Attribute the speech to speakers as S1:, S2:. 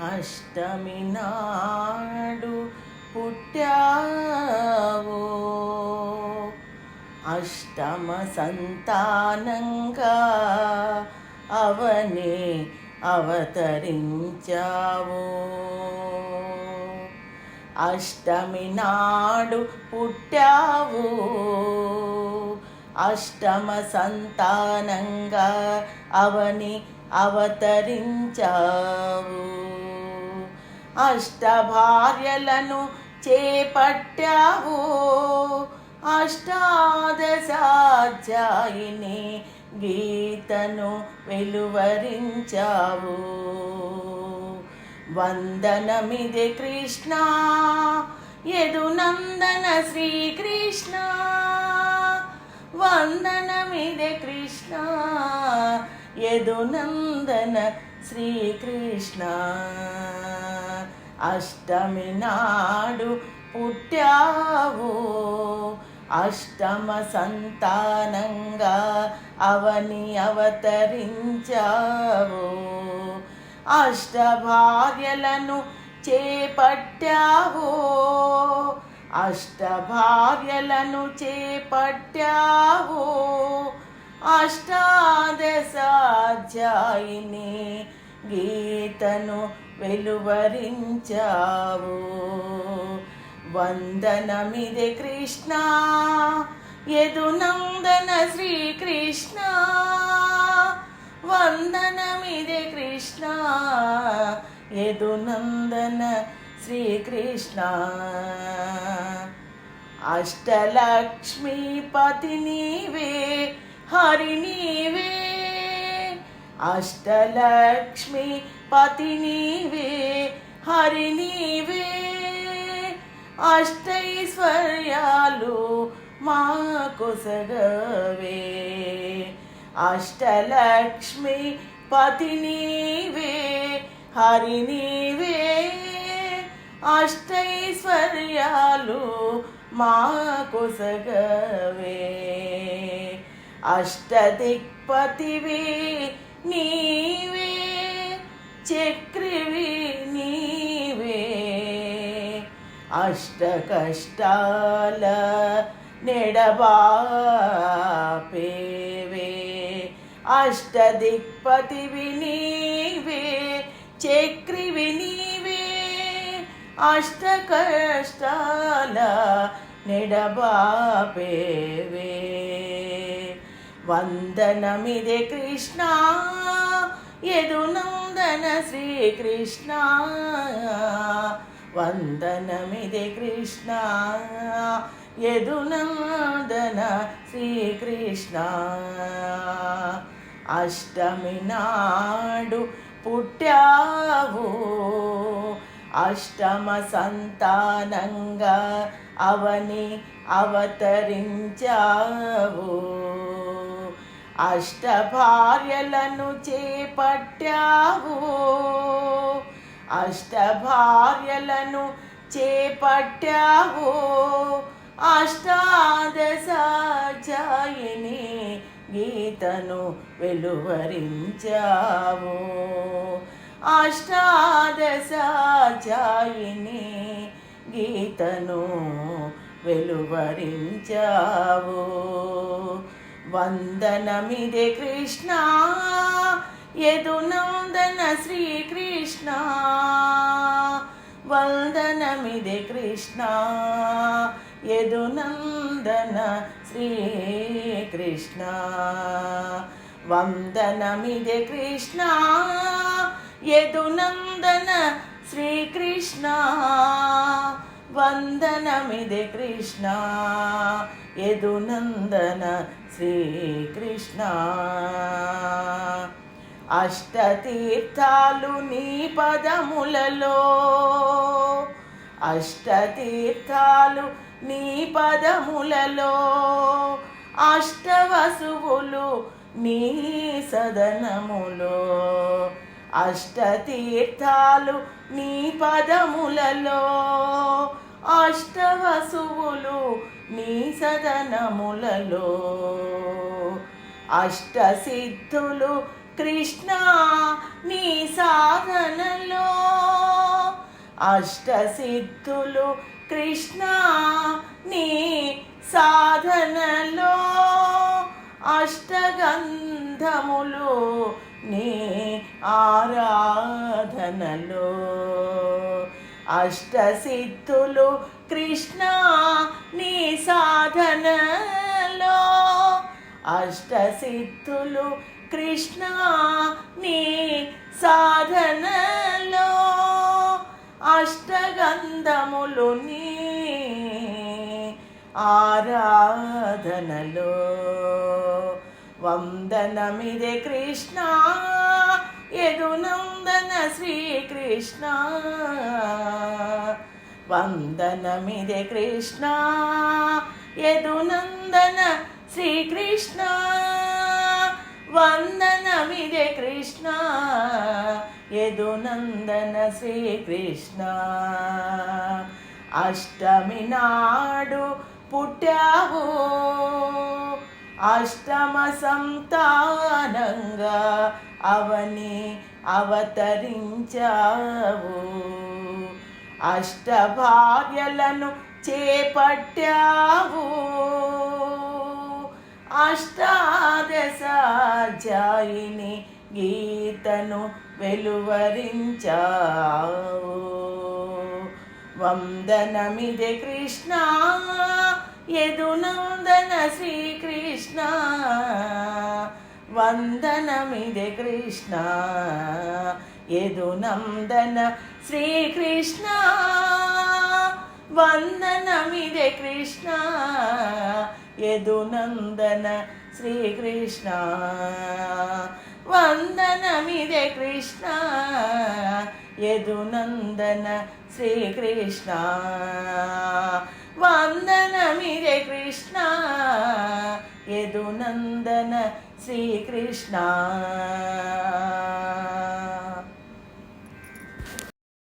S1: అష్టమి నాడు పుట్టావో? అష్టమ సంతానంగా అవనే అవతరించావు? అష్టమి నాడు పుట్టావు? అష్టమ సంతానంగా అవని అవతరించావు? అష్టభార్యలను చేపట్టావు. అష్టాదశాధ్యాయిని గీతను వెలువరించావు. వందనమిది కృష్ణ యదునందన శ్రీకృష్ణ. వందనమిది కృష్ణ యదునందన శ్రీకృష్ణ. అష్టమి నాడు పుట్టావు. అష్టమ సంతానంగా అవని అవతరించావు. అష్ట భార్యలను చేపట్టావు. అష్ట భార్యలను చేపట్టావు. అష్టాదశాధ్యాయిని గీతను వెలువరించావు. వందనమిదే కృష్ణ యదునందన శ్రీకృష్ణ. వందనమిదే కృష్ణ యదునందన శ్రీకృష్ణ. అష్టలక్ష్మీపతి నీవే హరి నీవే. పతి నీవే హరి నీవే. అష్టైశ్వర్యాలు మాకు సగవే అష్టలక్ష్మి పతి నీవే హరి నీవే. అష్టైశ్వర్యాలు మాకు సగవే అష్టదిక్పతివే నీవే. చక్రివి నీవే. అష్ట కష్టాల నెడబాపేవే. అష్ట దిక్పతివి నీవే చక్రివి నీవే. అష్ట కష్టాల నెడబాపేవే. వందనమిదే కృష్ణ వందన శ్రీకృష్ణ. వందనమిది కృష్ణ. యదునందన శ్రీకృష్ణ. అష్టమి నాడు పుట్టావు. అష్టమ సంతానంగా అవని అవతరించావు. అష్ట భార్యలను చేపట్టావు. అష్ట భార్యలను చేపట్టావు అష్టాదశాధ్యాయిని గీతను వెలువరించావు. అష్టాదశాధ్యాయిని గీతను వెలువరించావు. వందనమిదే కృష్ణ. యదునందన శ్రీకృష్ణ. వందనమిదే కృష్ణ. యదునందన శ్రీకృష్ణ. వందనమిదే కృష్ణ. యదునందన శ్రీకృష్ణ. వందనమిది కృష్ణ యదునందన శ్రీకృష్ణ అష్టతీర్థాలు నీ పదములలో అష్టతీర్థాలు నీ పదములలో అష్టవసువులు నీ సదనములో అష్టతీర్థాలు నీ పదములలో అష్టవసువులు నీ సదనములలో. అష్టసిద్ధులు కృష్ణ నీ సాధనలో. అష్టసిద్ధులు కృష్ణ నీ సాధనలో. అష్టగంధములు నీ ఆరాధనలో. అష్టసిద్ధులు కృష్ణ నీ సాధనలో. అష్టసిద్ధులు కృష్ణ నీ సాధనలో. అష్టగంధములు నీ ఆరాధనలో. వందనమిదే కృష్ణ ఎదునందన శ్రీకృష్ణ. వందనమిదే కృష్ణ. యదునందన శ్రీకృష్ణ. వందనమిదే కృష్ణ. యదునందన శ్రీకృష్ణ. అష్టమి నాడు పుట్టావు. అష్టమ సంతానంగా అవని అవతరించావు. అష్ట భార్యలను చేపట్టావు అష్టాదశాధ్యాయిని గీతను వెలువరించావు. వందనమిదే కృష్ణ యదునందన శ్రీకృష్ణ కృష్ణ వందనమిదే కృష్ణ. ఎదు నందన శ్రీకృష్ణ వందనమిదే కృష్ణ. ఎదు నందన శ్రీకృష్ణ వందనమిదే కృష్ణ. ఎదు నందన శ్రీకృష్ణ వందనమిదే కృష్ణ. ಯದುನಂದನ ಶ್ರೀಕೃಷ್ಣ